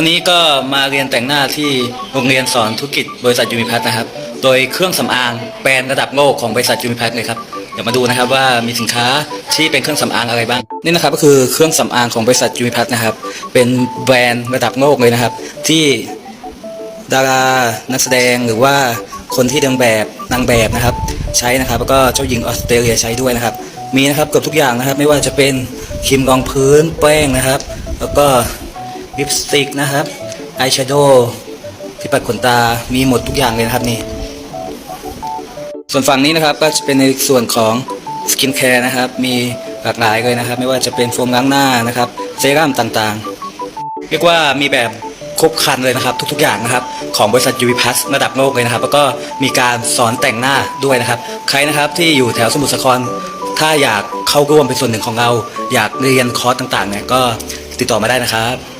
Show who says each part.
Speaker 1: วันนี้ก็มาเรียนแต่งหน้าที่โรงเรียนสอนธุรกิจบริษัทยูมิพัฒนะครับ โดยเครื่องสำอางแบรนด์ระดับโลกของบริษัทยูมิพัฒเลยครับ เดี๋ยวมาดูนะครับว่ามีสินค้าที่เป็นเครื่องสำอางอะไรบ้าง นี่นะครับก็คือเครื่องสำอางของบริษัทยูมิพัฒน์นะครับ เป็นแบรนด์ระดับโลกเลยนะครับ ที่ดารานักแสดงหรือว่าคนที่เดินแบบนางแบบนะครับ ใช้นะครับแล้วก็เจ้าหญิงออสเตรเลียใช้ด้วยนะครับ มีนะครับเกือบทุกอย่างนะครับ ไม่ว่าจะเป็นครีมรองพื้นแป้งนะครับ แล้วก็ ลิปสติกนะครับอายแชโดว์ที่ปัดขนตามีหมดทุกอย่างเลยนะครับนี่ ส่วนฝั่งนี้นะครับก็จะเป็นในส่วนของสกินแคร์นะครับ มีหลากหลายเลยนะครับ ไม่ว่าจะเป็นโฟมล้างหน้านะครับเซรั่มต่างๆ เรียกว่ามีแบบครบครันเลยนะครับ ทุกๆอย่างนะครับ ของบริษัทยู i พัสระดับโลกเลยนะครับ แล้วก็มีการสอนแต่งหน้าด้วยนะครับ ใครนะครับที่อยู่แถวสมุทรสาครถ้าอยากเข้าร่วมเป็นส่วนหนึ่งของเรา อยากเรียนคอร์สต่างๆเนี่ยก็ติดต่อมาได้นะครับ